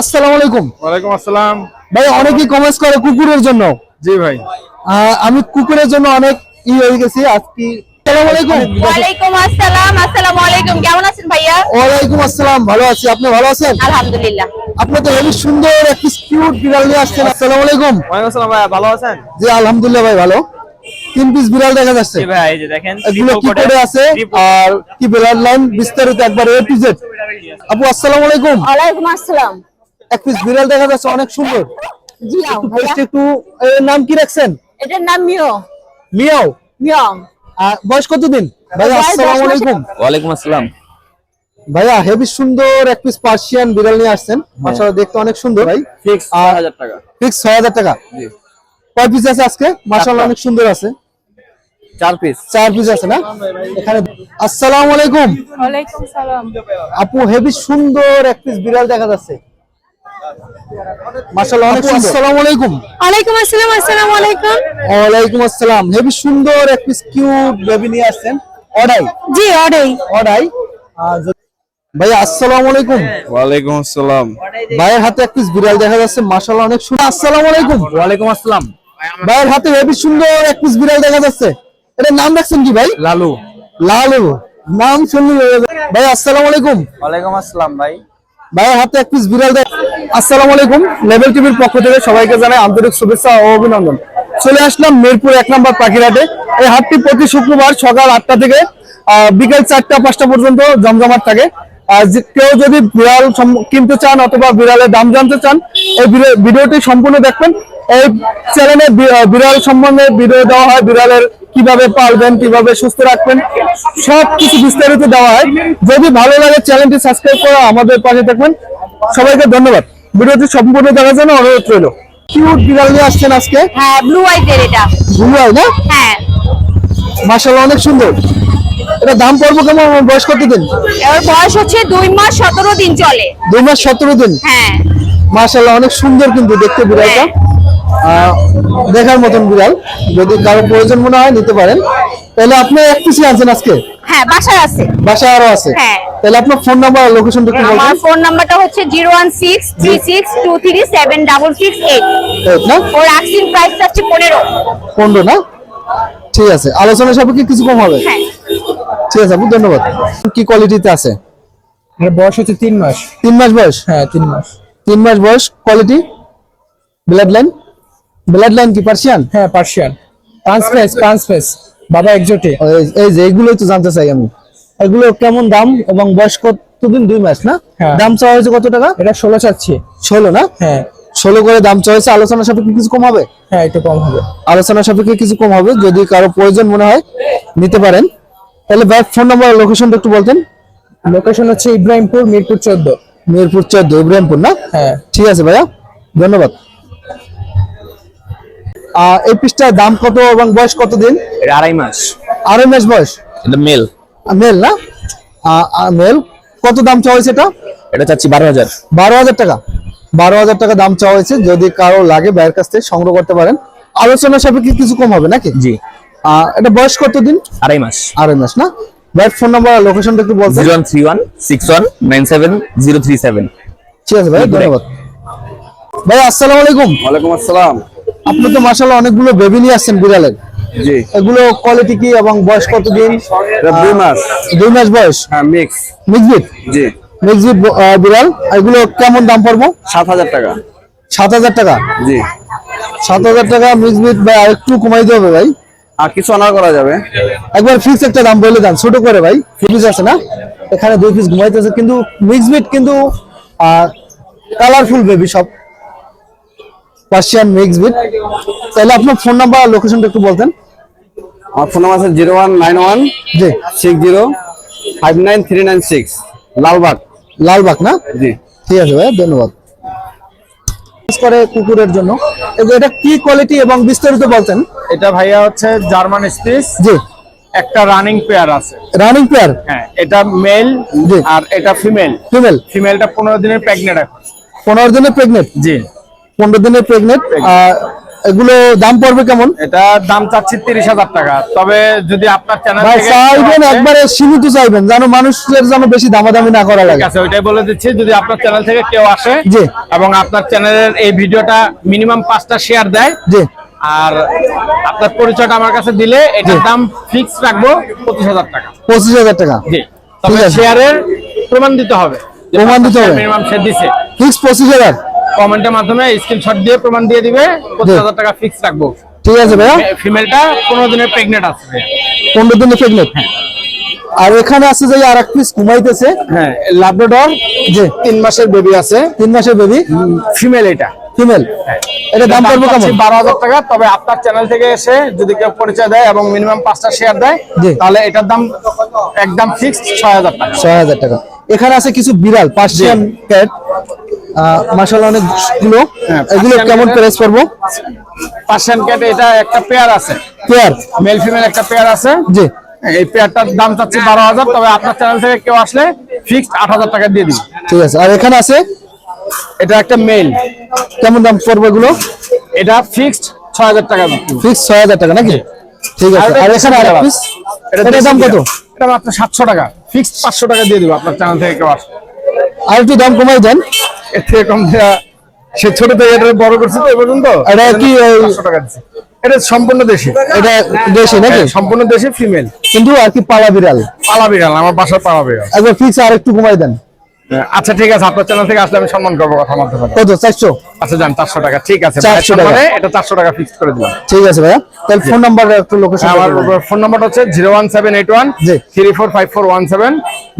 আসসালামু আলাইকুম। ওয়ালাইকুম আসসালাম। ভাই অনেকেই কমেন্টস করে কুকুরের জন্য। জি ভাই। আমি কুকুরের জন্য অনেক ই হয়ে গেছি আজকে আসসালামু আলাইকুম। ওয়ালাইকুম আসসালাম আসসালামু আলাইকুম। কেমন আছেন ভাইয়া? ওয়ালাইকুম আসসালাম ভালো আছি। আপনি ভালো আছেন? আলহামদুলিল্লাহ। আপনি তো হেবি সুন্দর একটি কিউট বিড়াল নিয়ে আসছেন। আসসালামু আলাইকুম। আসসালাম ভাই ভালো আছেন? জি আলহামদুলিল্লাহ ভাই ভালো। তিন পিস বিড়াল দেখা যাচ্ছে। ভাই এই যে দেখেন এগুলো কি করে আছে? আর কি লাইন বিস্তারিত একবার এ টু জেড আপু আসসালামু আলাইকুম। ওয়ালাইকুম আসসালাম। এক পিস বিড়াল দেখা যাচ্ছে অনেক সুন্দর। জি একটু এর নাম কি রাখছেন? এটার নাম মিও। মিয়াও? মিও বয়স কতদিন? ভাইয়া আসসালামু আলাইকুম। ওয়ালাইকুম আসসালাম। ভাইয়া হেভি সুন্দর এক পিস পার্সিয়ান বিড়াল নিয়ে আসছেন। মাশাআল্লাহ দেখতে অনেক সুন্দর। ভাই ফিক্স টাকা। ফিক্স ছয় হাজার টাকা। কয় পিস আছে আজকে? মাশাআল্লাহ অনেক সুন্দর আছে। চার পিস চার পিস আছে না? এখানে আসসালামু আলাইকুম। ওয়ালাইকুম সালাম। আপু হেভি সুন্দর এক পিস বিড়াল দেখা যাচ্ছে। মাশাআল্লাহ অনেক সুন্দর। আসসালামু আলাইকুম। ওয়ালাইকুম আসসালাম আসসালামু আলাইকুম। ওয়ালাইকুম আসসালাম। হেভি সুন্দর এক পিস কিউট বেবি নিয়ে আসছেন। অডাই? জি অর্ডার অডাই? ভাই আসসালামু আলাইকুম। ওয়ালাইকুম আসসালাম। ভাইয়ের হাতে এক পিস বিড়াল দেখা যাচ্ছে মাশাআল্লাহ অনেক সুন্দর। আসসালামু আলাইকুম। ওয়ালাইকুম আসসালাম। ভাইয়ের হাতে হেভি সুন্দর এক পিস বিড়াল দেখা যাচ্ছে। এটার নাম রাখছেন কি ভাই? লালু। লালু। নাম শুনলি ভাই আসসালামু আলাইকুম। ওয়ালাইকুম আসসালাম ভাই। ভাইয়ের হাতে এক পিস বিড়াল দেখ আসসালামু আলাইকুম। লেভেল টিভির পক্ষ থেকে সবাইকে জানাই আন্তরিক শুভেচ্ছা ও অভিনন্দন। চলে আসলাম মিরপুর এক নম্বর পাখিরহাটে এই হাটটি প্রতি শুক্রবার সকাল আটটা থেকে বিকেল চারটা, পাঁচটা পর্যন্ত জমজমাট থাকে। কেউ যদি বিড়াল কিনতে চান অথবা বিড়ালের দাম জানতে চান, এই ভিডিওটি সম্পূর্ণ দেখবেন। এই চ্যানেলে বিড়াল সম্বন্ধে ভিডিও দেওয়া হয়, বিড়ালের কীভাবে পালবেন, কীভাবে সুস্থ রাখবেন সব কিছু বিস্তারিত দেওয়া হয়। যদি ভালো লাগে চ্যানেলটি সাবস্ক্রাইব করে আমাদের পাশে থাকবেন। সবাইকে ধন্যবাদ। ভিডিওটি সম্পূর্ণ দেখার জন্য অনুরোধ রইল। কিউট বিড়াল নিয়ে আসছেন আজকে? হ্যাঁ ব্লু আইজের এটা। বুঝলাই না? হ্যাঁ। মাশাআল্লাহ অনেক সুন্দর। এটা দাম পড়ব কেমন? বয়স কত দিন? এর বয়স হচ্ছে দুই মাস সতেরো দিন চলে। দুই মাস সতেরো দিন? হ্যাঁ। মাশাআল্লাহ অনেক সুন্দর কিন্তু দেখতে বিড়ালটা। আহ, দেখার মতন বিড়াল। যদি কারও প্রয়োজন মনে হয় নিতে পারেন। তাহলে আপনি এক পিসি আনছেন আজকে? হ্যাঁ বাসায় আছে। বাসায় আরও আছে? হ্যাঁ। তাহলে আপনার ফোন নাম্বার আর লোকেশনটা একটু আমার ফোন নাম্বারটা হচ্ছে zero one six three six two three seven double six eight এই না? ওর আক্সিন প্রাইস হচ্ছে পনেরো। পনেরো না? ঠিক আছে। আলোচনা সাপেক্ষে কিছু কম হবে। হ্যাঁ। ঠিক আছে আপু ধন্যবাদ। কি কোয়ালিটিতে আছে? এর বয়স হচ্ছে তিন মাস। তিন মাস বয়স? হ্যাঁ তিন মাস। তিন মাস বয়স quality blood line blood line কি পার্সিয়ান হ্যাঁ পার্সিয়ান পাঁচফেস পাঁচফেস বাবা একজোটে। এই যে এগুলোই তো জানতে চাই আমি। এগুলো কেমন দাম এবং বয়স কতদিন? দুই মাস না? হ্যাঁ। দাম চাওয়া হয়েছে কত টাকা? এটা ষোলো চাচ্ছি। ষোলো না? হ্যাঁ। ষোলো করে দাম চাওয়া হয়েছে আলোচনা সাপেক্ষে কিছু কম হবে? হ্যাঁ একটু কম হবে। আলোচনা সাপেক্ষে কিছু কম হবে যদি কারও প্রয়োজন মনে হয় নিতে পারেন। তাহলে ভাই ফোন নাম্বার লোকেশনটা একটু বলতেন। লোকেশন হচ্ছে ইব্রাহিমপুর মিরপুর চোদ্দ। মিরপুর চোদ্দ ইব্রাহিমপুর না? হ্যাঁ। ঠিক আছে ভাইয়া ধন্যবাদ। এই পিসটার দাম কত এবং বয়স কত দিন? এটা আড়াই মাস। আড়াই মাস বয়স? এটা মেল। মেল না? মেল। কত দাম চাওয়া হয়েছে এটা? এটা চাচ্ছি বারো হাজার। বারো হাজার টাকা। বারো হাজার টাকা দাম চাওয়া হয়েছে। যদি কারও লাগে ভাইয়ের কাছ থেকে সংগ্রহ করতে পারেন। আলোচনা সাপেক্ষে কিছু কম হবে নাকি? জি। আহ, এটা বয়স কত দিন? আড়াই মাস। আড়াই মাস না? ভাইয়ের ফোন নাম্বার আর লোকেশনটা একটু বলতে? Zero one three one six one nine seven zero three seven. ঠিক আছে ভাই ধন্যবাদ। ভাই আসসালামু আলাইকুম। ওয়ালাইকুম আসসালাম। আপনি তো মাসাল্লাহ অনেকগুলো বেবি নিয়ে আসছেন বিড়ালের। জি। এগুলো কোয়ালিটি কি এবং বয়স কত দিন দুই মাস। দুই মাস বয়স? হ্যাঁ মিক্স মিক্সবিট জি। মিক্সবিট বিড়াল। এগুলো কেমন দাম পড়ব? সাত হাজার টাকা। সাত হাজার টাকা? জি। সাত হাজার টাকা মিক্সবিট ভাই আরেকটু কমাই দিতে হবে ভাই। আর কিছু অনার করা যাবে। একবার ফিক্স একটা দাম বলে দেন ছোট করে ভাই। পিস আছে না? এখানে দুই পিস ঘুমাইতেছে কিন্তু মিক্সবিট কিন্তু কালারফুল বেবি সব। পার্সিয়ান মিক্সবিট তাহলে আপনার ফোন নাম্বার আর লোকেশনটা একটু বলতেন। আমার ফোন নাম্বার আছে জিরো ওয়ান নাইন ওয়ান জি। Six zero five nine three nine six Lalbagh. Lalbagh না? জি। ঠিক আছে ভাই ধন্যবাদ। করে কুকুরের জন্য। এটা কি কোয়ালিটি এবং বিস্তারিত বলতেন? এটা ভাইয়া হচ্ছে জার্মান স্পিস। জি। একটা রানিং পেয়ার আছে। রানিং পেয়ার হ্যাঁ এটা মেল জি। আর এটা ফিমেল ফিমেল ফিমেলটা পনেরো দিনের প্রেগনেন্ট এখন। পনেরো দিনের প্রেগনেন্ট জি। পনেরো দিনের প্রেগনেন্ট এগুলো দাম পড়বে কেমন? এটা দাম চাচ্ছি তিরিশ হাজার টাকা। তবে যদি আপনার চ্যানেল চাইবেন একবারে সীমিত চাইবেন যেন মানুষের যেন বেশি দামাদামি না করা লাগে। ওইটাই বলে দিচ্ছি যদি আপনার চ্যানেল থেকে কেউ আসে জি। এবং আপনার চ্যানেলের এই ভিডিওটা মিনিমাম পাঁচটা শেয়ার দেয় জি। আর আপনার পরিচয়টা আমার কাছে দিলে এটার দাম ফিক্স রাখব পঁচিশ হাজার টাকা। পঁচিশ হাজার টাকা। জি। তবে শেয়ারের প্রমাণ দিতে হবে প্রমাণ দিতে হবে। মিনিমাম সে দিছে। ফিক্স পঁচিশ হাজার। কমেন্টের মাধ্যমে স্ক্রিনশট দিয়ে প্রমাণ দিয়ে দিবে পঁচিশ হাজার টাকা ফিক্স রাখব। ঠিক আছে ভাইয়া। ফিমেলটা পনেরো দিনের প্রেগনেন্ট আছে পনেরো দিনে প্রেগনেন্ট হ্যাঁ। আর এখানে আছে যে আর এক পিস ঘুমাইতেছে। হ্যাঁ লাব্রাডর যে তিন মাসের বেবি আছে। তিন মাসের বেবি ফিমেল এটা। ফিমেল এটা দাম পড়বে কেমন? বারো হাজার টাকা তবে আপনার চ্যানেল থেকে এসে যদি কেউ পরিচয় দেয় এবং মিনিমাম পাঁচটা শেয়ার দেয়। তাহলে এটার দাম একদম ফিক্সড ছয় হাজার টাকা। ছয় হাজার টাকা। এখানে আছে কিছু বিড়াল পার্সিয়ান ক্যাট মাসাল অনেকগুলো হ্যাঁ, এগুলো কেমন প্রাইস পড়ব? পার্সিয়ান ক্যাট এটা একটা পেয়ার আছে। পেয়ার মেল ফিমেল একটা পেয়ার আছে। জি। এই পেয়ারটার দাম চাচ্ছি বারো হাজার তবে আপনার চ্যানেল থেকে কেউ আসলে ফিক্সড আট হাজার টাকা দিয়ে দিবি। ঠিক আছে। আর এখানে আছে? এটা একটা মেল কেমন দাম পড়বে এগুলো? এটা ফিক্সড ছয় হাজার টাকা বিক্রি। ফিক্স ছয় হাজার টাকা নাকি? ঠিক আছে। আর এখানে আর পিস এটা দাম কত? এটা মাত্র সাতশো টাকা। ফিক্সড পাঁচশো টাকা দিয়ে দিব আপনার চ্যানেল থেকে কেউ আসলে। আর একটু দাম কমাই দেন। এর থেকে কম দেয়া সে ছোট থেকে এটা বড় করছে তো এ পর্যন্ত? এটা কি টাকা দিচ্ছে। এটা সম্পূর্ণ দেশি। এটা দেশি নাকি? হ্যাঁ, সম্পূর্ণ দেশি ফিমেল কিন্তু আর কি পালা বিড়াল। পালা বিড়াল আমার বাসার পালা বিড়াল। একবার ফিক্স আর একটু কমাই দেন। আচ্ছা ঠিক আছে আপনার চ্যানেল থেকে আসলে আমি সম্মান করব কথা বলতে পারি। কত চারশো? আচ্ছা যান চারশো টাকা ঠিক আছে 400 টাকা। এটা চারশো টাকা ফিক্স করে দিলাম। ঠিক আছে ভাইয়া। তাহলে ফোন নাম্বার একটু লোকেশন আমার ফোন নাম্বারটা হচ্ছে zero one seven eight one three four five four one seven.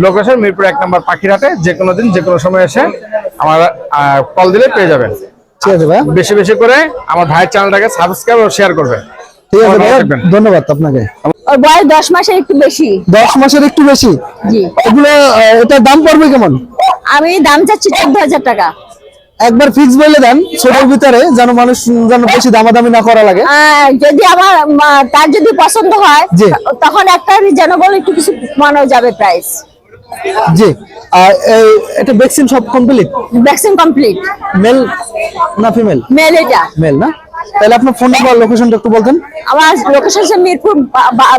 Location Mirpur এক নম্বর পাখিরহাটে যে কোনো দিন যে কোনো সময় এসে আমার কল দিলে পেয়ে যাবেন। ঠিক আছে ভাইয়া। বেশি বেশি করে আমার ভাইয়ের চ্যানেলটাকে সাবস্ক্রাইব ও শেয়ার করবেন ঠিক আছে ভাইয়া ধন্যবাদ আপনাকে। ওর বয়স দশ মাসের একটু বেশি। দশ মাসের একটু বেশি? জি। এগুলো এটার দাম পড়বে কেমন? আমি দাম চাচ্ছি চোদ্দ হাজার টাকা। একবার ফিক্স বলে দেন ছোটোর ভিতরে যেন মানুষ যেন বেশি দামাদামি না করা লাগে। যদি আমার তার যদি পছন্দ হয়। তখন একটা যেন রিজনেবল একটু কিছু মানো যাবে প্রাইস জি। আর এটা ভ্যাকসিন সব কমপ্লিট ভ্যাকসিন কমপ্লিট মেল না ফিমেল মেল এটা। মেল না? তাহলে আপনার ফোন নাম্বার লোকেশনটা একটু বলতেন। আমার লোকেশন মিরপুর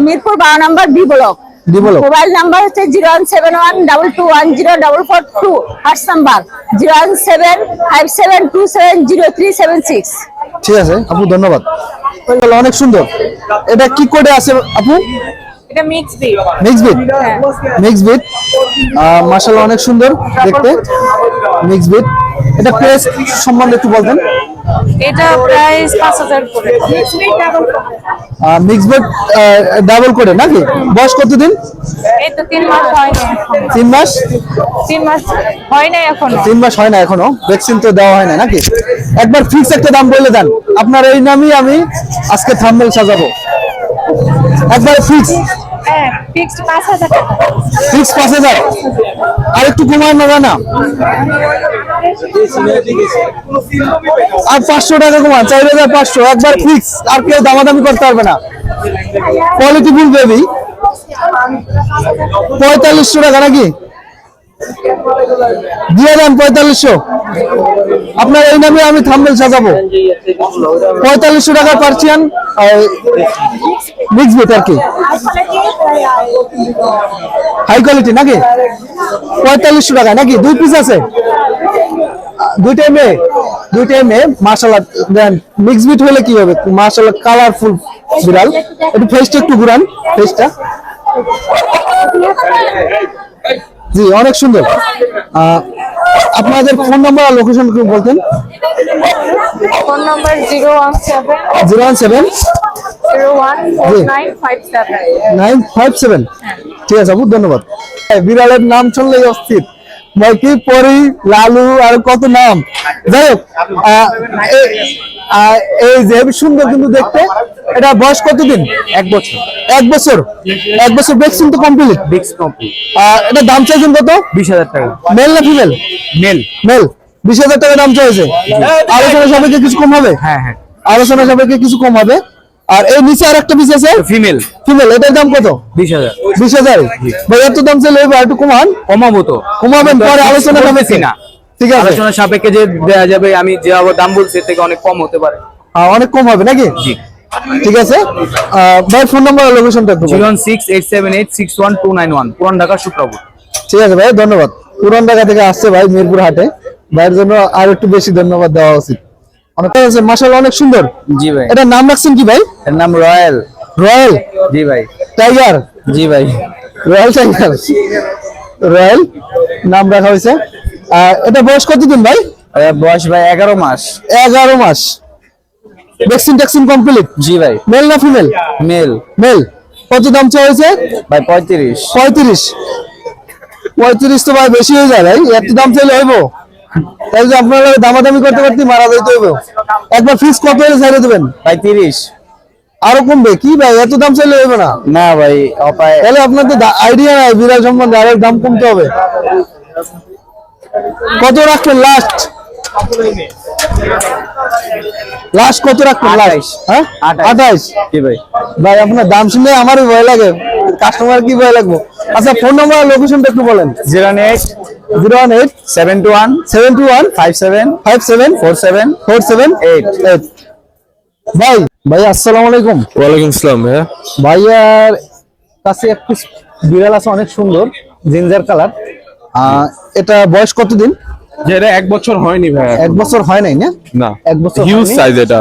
মিরপুর বারো নম্বর বি ব্লক মোবাইল নাম্বার হচ্ছে zero one seven one double two one zero double four two whats number? Zero one seven five seven two seven zero three seven six. ঠিক আছে আপু ধন্যবাদ। অনেক সুন্দর। এটা কি করে আছে আপু? এটা mix bit mix bit mix bit মাশাআল্লাহ অনেক সুন্দর দেখতে। মিক্স বিট এটা প্রাইস সম্বন্ধে একটু বলতেন এটা প্রাইস পাঁচ হাজার করে। মিক্স বিট ডাবল করে। নাকি? বয়স কতদিন? এই তো তিন মাস হয় না। তিন মাস? তিন মাস হয় নাই এখনও। তিন মাস হয় না এখনও। ভ্যাকসিন তো দেওয়া হয় না নাকি? একবার ফিক্স একটা দাম বলে দেন। আপনার এই নামই আমি আজকে থাম্বনেল সাজাবো। একবার ফিক্স হ্যাঁ ফিক্সড পাঁচ হাজার টাকা। আর একটু কমায় না না আর পাঁচশো টাকা কমান চার হাজার পাঁচশো, একবার ফিক্স আর কেউ দামাদামি করতে পারবে না। কোয়ালিটি ফুল বেবি পঁয়তাল্লিশশো টাকা নাকি? দিয়ে দেন পঁয়তাল্লিশশো। আপনার এই নামে আমি থাম্বেল সাজাবো। পঁয়তাল্লিশশো টাকা পার্সিয়ান মিক্স বিট আর কি? হাই কোয়ালিটি নাকি? পঁয়তাল্লিশশো টাকা নাকি? দুই পিস আছে? দুইটাই মেয়ে দুইটাই মেয়ে মার্শাল্লাহ দেন মিক্স বিট হলে কি হবে? মার্শাল্লাহ কালারফুল বিড়াল। একটু ফেসটা একটু ঘুরান ফেসটা জি অনেক সুন্দর। আপনাদের ফোন নাম্বার আর লোকেশন বলতেন। Phone number zero one seven zero one seven. Nine five seven ঠিক আছে আপু ধন্যবাদ। বিড়ালের নাম শুনলেই অস্থির। পরি লালু আর কত নাম? যাই হোক এই যে সুন্দর কিন্তু দেখতে এটা বয়স কতদিন? এক বছর। এক বছর। এক বছর ভ্যাকসিন তো কমপ্লিট বিক্স কমপ্লিট এটা দাম চাইছেন কত? বিশ হাজার টাকা। মেল না ফিমেল মেল মেল বিশ হাজার টাকা দাম চাইছে। আলোচনা সাপেক্ষে কিছু কম হবে? হ্যাঁ হ্যাঁ। আলোচনা সাপেক্ষে কিছু কম হবে? আর এই নিচে আর একটা পিস আছে? ফিমেল ফিমেল এটার দাম কত? বিশ হাজার। বিশ হাজার। ভাই এত দাম চাইলে এবার একটু কমান। কমাবো তো। কমাবেন পরে আলোচনা সাপেক্ষে না ঠিক আছে। আলোচনা সাপেক্ষে যে দেওয়া যাবে আমি যে দাম বলছি থেকে অনেক কম হতে পারে। অনেক কম হবে নাকি? জি। ঠিক আছে। ভাই ফোন নাম্বার আর লোকেশনটা একটু বলুন। Zero six eight seven eight six one two nine one Puran Dhaka Shukrapur ঠিক আছে ভাই ধন্যবাদ। পুরান ঢাকা থেকে আসছে ভাই মিরপুর হাটে। ভাইয়ের জন্য আর একটু বেশি ধন্যবাদ দেওয়া উচিত। অনেক আছে অনেক সুন্দর। জি ভাই। এটার নাম রাখছেন কি ভাই? এর নাম রয়্যাল। রয়্যাল? জি ভাই। টাইগার? জি ভাই। Royal tiger. রয়্যাল নাম রাখা হয়েছে। আর এটা বয়স কতদিন ভাই? বয়স ভাই এগারো মাস। এগারো মাস। Vaccine ট্যাক্সিন complete? জি ভাই। মেল না ফিমেল? মেল। মেল। কত দাম চাওয়া হয়েছে? ভাই পঁয়ত্রিশ। পঁয়ত্রিশ। পঁয়ত্রিশ তো ভাই বেশি হয়ে যায় ভাই। এত দাম চাইলে হইব। তাই যে আপনারা দামাদামি করতে করতে মারা যাইতে হইব। একবার ফিক্স কত হলে ছেড়ে দেবেন? ভাই তিরিশ। আরও কমবে? কি ভাই এত দাম চাইলে হইবে না। না ভাই অপায়। তাহলে আপনার তো আইডিয়া নাই বিড়াল সম্বন্ধে আরেক দাম কমতে হবে। কত রাখবেন লাস্ট লাস্ট কত রাখবেন? লাস্ট হ্যাঁ? আঠাইশ। জি ভাই? ভাই আপনার দাম শুনলে আমারই ভয় লাগে। কাস্টমার কি ভয় লাগবো? আচ্ছা ফোন নাম্বার লোকেশনটা একটু বলেন। Zero eight zero one eight seven two one seven two one five seven five seven four seven four seven eight eight ভাই ভাই আসসালামু আলাইকুম। ওয়ালাইকুম আসসালাম ভাইয়া। ভাইয়ার কাছে একটু বিড়াল আছে অনেক সুন্দর জিঞ্জার কালার। এটা বয়স কতদিন? যে এটা এক বছর হয়নি ভাইয়া এক বছর হয় নাই না? না। এক বছর হিউজ সাইজ এটা।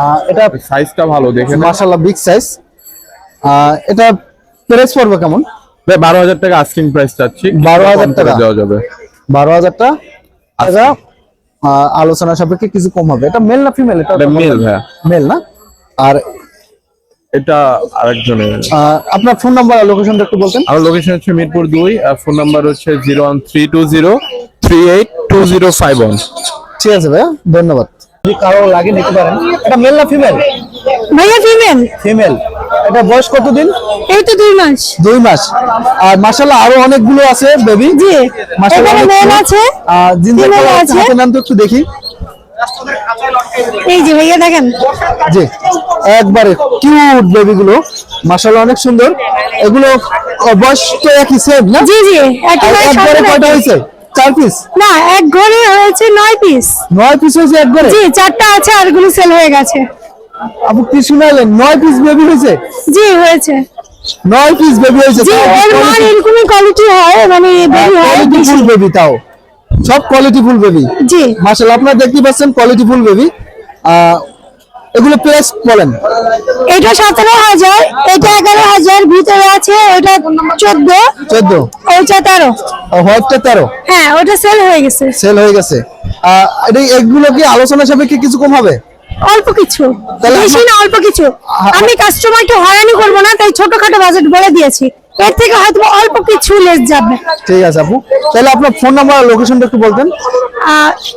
আহ, এটা সাইজটা ভালো দেখে মাশাআল্লাহ বিগ সাইজ এটা প্রাইস পড়বে কেমন? ভাই বারো হাজার টাকা আস্কিং প্রাইস চাচ্ছি। 12,000 কম করে টাকা? দেওয়া যাবে। বারো হাজারটা টাকা? আহ, আলোচনা সাপেক্ষে কিছু কম হবে। এটা মেল না ফিমেল এটা মেল ভাইয়া। মেল না? আর এটা আরেকজনের। আপনার ফোন নাম্বার আর লোকেশনটা একটু বলতেন। আমার লোকেশন হচ্ছে মিরপুর দুই ফোন নাম্বার হচ্ছে zero one three two zero three eight two zero five one ঠিক আছে ভাইয়া। ধন্যবাদ। যদি কারও লাগে নিতে পারেন। এটা মেল না ফিমেল ভাইয়া ফিমেল ফিমেল এটা বয়স কতদিন? এই তো দুই মাস। দুই মাস। আর মাশাআল্লাহ আরও অনেকগুলো আছে বেবি জি। মাশাআল্লাহ মেল আছে। আর আছে। নেন তো একটু দেখি। এই যে ভাইয়া দেখেন। জি। একবারে কিউট বেবি গুলো মাশাআল্লাহ অনেক সুন্দর। এগুলো বয়স তো একই সেম না? জি জি। একেবারে কয়টা। হয়েছে? চার পিস না এক ঘরে হয়েছে নয় পিস নয় পিস হয়েছে একবারে জি চারটা আছে আরগুলো সেল হয়ে গেছে। আপনি কি শুনালেন নয় পিস বেবি হয়েছে? জি হয়েছে। নয় পিস বেবি হয়েছে জি এর মান এরকমই কোয়ালিটি হয় মানে বেবি হয়। কোয়ালিটি ফুল বেবি তাও। সব কোয়ালিটি ফুল বেবি জি। মাশাআল্লাহ আপনারা দেখতে পাচ্ছেন কোয়ালিটি ফুল বেবি এগুলো প্রাইস বলেন। এটা সতেরো হাজার এটা এগারো হাজার ভিতরে আছে ওটা চোদ্দ চোদ্দ। ওইটা তেরো। হোয়াইটটা তেরো? হ্যাঁ ওটা সেল হয়ে গেছে। সেল হয়ে গেছে। এটা এগুলো কি আলোচনা সাপেক্ষে কিছু কম হবে? অল্প কিছু। বেশি না অল্প কিছু। আমি কাস্টমারকে হয়রানি করব না তাই ছোটখাটো বাজেট বলে দিয়েছি। এর থেকে হয়তো অল্প কিছু লেস যাবে। ঠিক আছে আপু। তাহলে আপনার ফোন নাম্বার আর লোকেশনটা একটু বলতেন।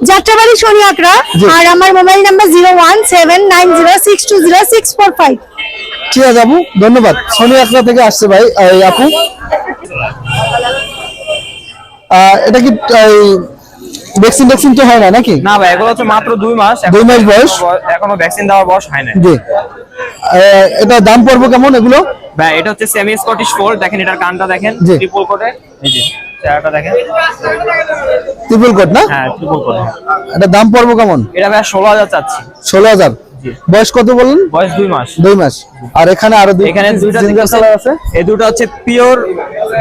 যাত্রাবাড়ি শনি আকরা আর আমার mobile number zero one seven nine zero six two zero six four five ঠিক আছে আপু ধন্যবাদ। শনি আখড়া থেকে আসছে ভাই এই আপু। এটা কি ভ্যাকসিন ভ্যাকসিন তো হয় না নাকি? না ভাই এগুলো হচ্ছে মাত্র দুই মাস দুই মাস বয়স? এখনও ভ্যাকসিন দেওয়ার বয়স হয় না জি। এটা দাম পড়ব কেমন এগুলো? ভাই এটা হচ্ছে সেমি স্কটিশ ফোর দেখেন এটার কানটা দেখেন ট্রিপল কোটে এই যে চেহারাটা দেখেন। ত্রিপুল কোট না? হ্যাঁ ট্রিপল কোটে এটা দাম পড়ব কেমন? এটা ভাই ষোলো হাজার চাচ্ছি। ষোলো হাজার। জি। বয়স কত বললেন? বয়স দুই মাস। দুই মাস। আর এখানে আরও দুই এখানে দুইটা জিঞ্জার কালার আছে। এই দুটো হচ্ছে পিওর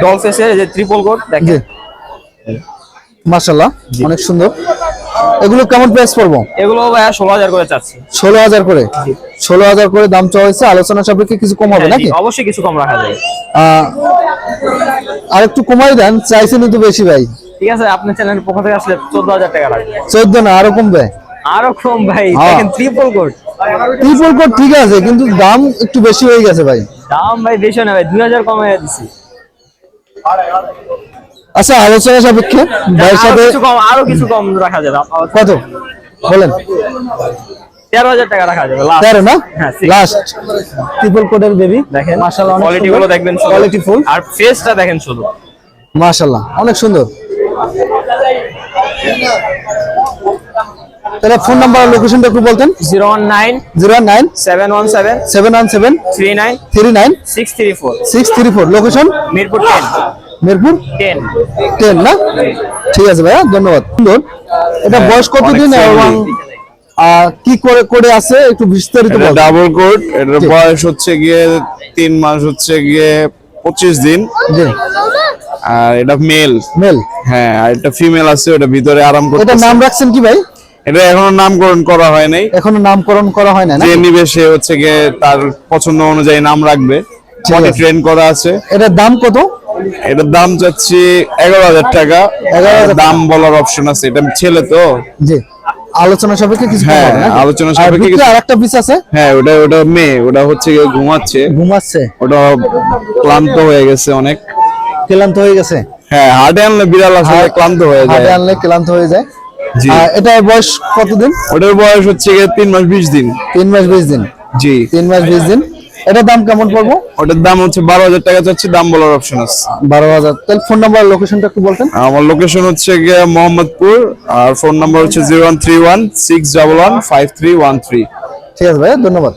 ডল ফেসের যে ট্রিপল কোট দেখেন। মাশাল্লাহ অনেক সুন্দর। এগুলো কেমন প্রাইস পড়ব? এগুলো ভাইয়া ষোলো হাজার করে চাচ্ছি। ষোলো হাজার করে? ষোলো হাজার করে দাম চাওয়া হয়েছে আলোচনা সাপেক্ষে কিছু কম হবে হ্যাঁ, নাকি? অবশ্যই কিছু কম রাখা যায়। আর একটু কমাই দেন চাইছেন তো বেশি ভাই। ঠিক আছে আপনার চ্যানেলের পক্ষ থেকে আসলে চোদ্দ হাজার টাকা লাগবে চোদ্দ না আরও কমবে? আরও কম ভাই হ্যাঁ। দেখেন ট্রিপল কোট ট্রিপল কোট ঠিক আছে কিন্তু দাম একটু বেশি হয়ে গেছে ভাই। দাম ভাই বেশি না ভাই দুই হাজার কমে দিছি। আচ্ছা আলোচনা সাপেক্ষে ভাইয়ের আরও সাথে কিছু কম আরও কিছু কম রাখা যাবে। কত? বলেন। তেরো হাজার টাকা রাখা যাবে তেরো না? হ্যাঁ, লাস্ট ট্রিপল কোটের বেবি দেখেন মাশাআল্লাহ কোয়ালিটি গুলো দেখবেন কোয়ালিটি ফুল আর ফেসটা দেখেন শুধু। মাশাআল্লাহ অনেক সুন্দর। তাহলে ফোন নাম্বার আর লোকেশনটা একটু বলতেন। Zero one nine zero nine seven one seven seven one seven three nine three nine six three four. Six three four. Location Mirpur ten Mirpur? Ten. না? ঠিক আছে ভাইয়া ধন্যবাদ। সুন্দর এটা বয়স কতদিন এবং কি করে করে আছে? একটু বিস্তারিত এটা বল ডাবল কোট এটার বয়স হচ্ছে গিয়ে তিন মাস হচ্ছে গিয়ে পঁচিশ দিন। জি। আর এটা মেল মেল হ্যাঁ আর এটা ফিমেল আছে ওটা ভিতরে আরাম করতে এটা নাম রাখছেন কি ভাই? এটা এখনও নামকরণ করা হয় নাই। এখনও নামকরণ করা হয় না যে নিবে সে হচ্ছে গিয়ে তার পছন্দ অনুযায়ী নাম রাখবে। ট্রেন করা আছে। এটার দাম কত? এটার দাম চাচ্ছি এগারো হাজার টাকা। দাম বলার অপশন আছে। এটা ছেলে তো। জি। আলোচনা সাপেক্ষে কিছু হ্যাঁ, আলোচনা সাপেক্ষে কিছু- আরেকটা পিস আছে? হ্যাঁ ওটা ওটা মেয়ে ওটা হচ্ছে ঘুমাচ্ছে। ঘুমাচ্ছে। ওটা ক্লান্ত হয়ে গেছে অনেক। ক্লান্ত হয়ে গেছে? হ্যাঁ হাটে আনলে বিড়াল আসলে ক্লান্ত হয়ে যায়। হাটে আনলে ক্লান্ত হয়ে যায়। এটা বয়স কতদিন? ওটার বয়স হচ্ছে গিয়ে তিন মাস বিশ দিন। তিন মাস বিশ দিন। জি। তিন মাস বিশ দিন। এটার দাম কেমন পড়ব? ওটার দাম হচ্ছে বারো হাজার টাকা চাচ্ছি দাম বলার অপশন আছে। বারো হাজার। তাহলে ফোন নাম্বার লোকেশনটা একটু বলতেন। আমার লোকেশন হচ্ছে গিয়ে মোহাম্মদপুর আর ফোন নাম্বার হচ্ছে zero one three one six double one five three one three ঠিক আছে ভাই ধন্যবাদ।